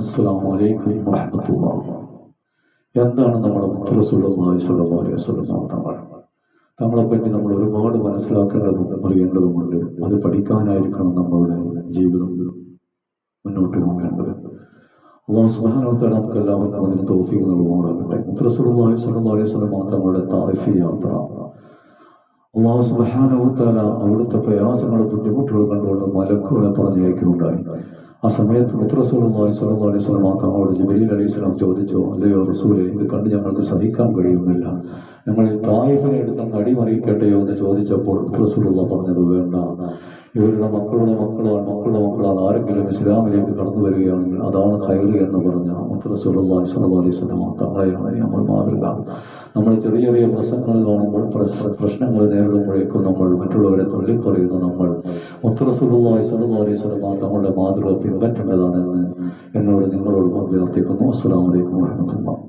അസ്സലാമു അലൈക്കും വറഹ്മത്തുള്ളാഹി എന്താണ് നമ്മുടെ സ്വല്ലല്ലാഹു അലൈഹി വസല്ലം തങ്ങൾ തങ്ങളെപ്പറ്റി നമ്മൾ ഒരുപാട് മനസ്സിലാക്കേണ്ടതും അറിയേണ്ടതുമുണ്ട്. അത് പഠിക്കാനായിരിക്കണം നമ്മളുടെ ജീവിതം മുന്നോട്ട് പോകേണ്ടത്. അള്ളാഹു സുബ്ഹാനഹു നമുക്ക് എല്ലാവർക്കും അതിന് തോഫിക്ക് നൽകുമാറാകട്ടെ. സ്വല്ലല്ലാഹു അലൈഹി വസല്ലം തങ്ങളുടെ തായിഫ് യാത്ര. അള്ളാഹു സുബ്ഹാനഹു തആല അവിടുത്തെ പ്രയാസങ്ങളും ബുദ്ധിമുട്ടുകൾ കണ്ടുകൊണ്ട് മലക്കുകളെ പറഞ്ഞയക്കുകയുണ്ടായി. ആ സമയത്ത് മുത്തറസൂലുള്ളാഹി സ്വലം അലൈഹി വസല്ലം തങ്ങളോട് ജിബ്രീൽ അലൈഹി സ്വലാം ചോദിച്ചു അല്ലയോ റസൂലെ ഇത് കണ്ട് ഞങ്ങൾക്ക് സഹിക്കാൻ കഴിയുന്നില്ല. ഞങ്ങൾ തായിഫിനെ എടുത്ത് അങ്ങ് അടിമറിയിക്കട്ടെയോ? എന്ന് ചോദിച്ചപ്പോൾ റസൂലുള്ള പറഞ്ഞത് വേണ്ട. ഇവരുടെ മക്കളുടെ മക്കളോ മക്കളുടെ മക്കളോ ആരെങ്കിലും ഇസ്ലാമിലേക്ക് കടന്നു വരികയാണെങ്കിൽ അതാണ് ഖൈറ് എന്ന് പറഞ്ഞ മുത്തറസൂലുള്ളാഹി സ്വല്ലല്ലാഹു അലൈഹി നമ്മൾ മാതൃക. നമ്മൾ ചെറിയ ചെറിയ പ്രശ്നങ്ങൾ കാണുമ്പോൾ പ്രശ്ന- പ്രശ്നങ്ങൾ നേരിടുമ്പോഴേക്കും നമ്മൾ മറ്റുള്ളവരെ തള്ളിപ്പറയുന്ന നമ്മൾ. തങ്ങളുടെ മാതൃക പിൻപറ്റേണ്ടതാണെന്ന് എന്നോട് നിങ്ങളോട് അഭ്യർത്ഥിക്കുന്നു. അസ്സലാമു അലൈക്കും വറഹ്മത്തുള്ളാഹി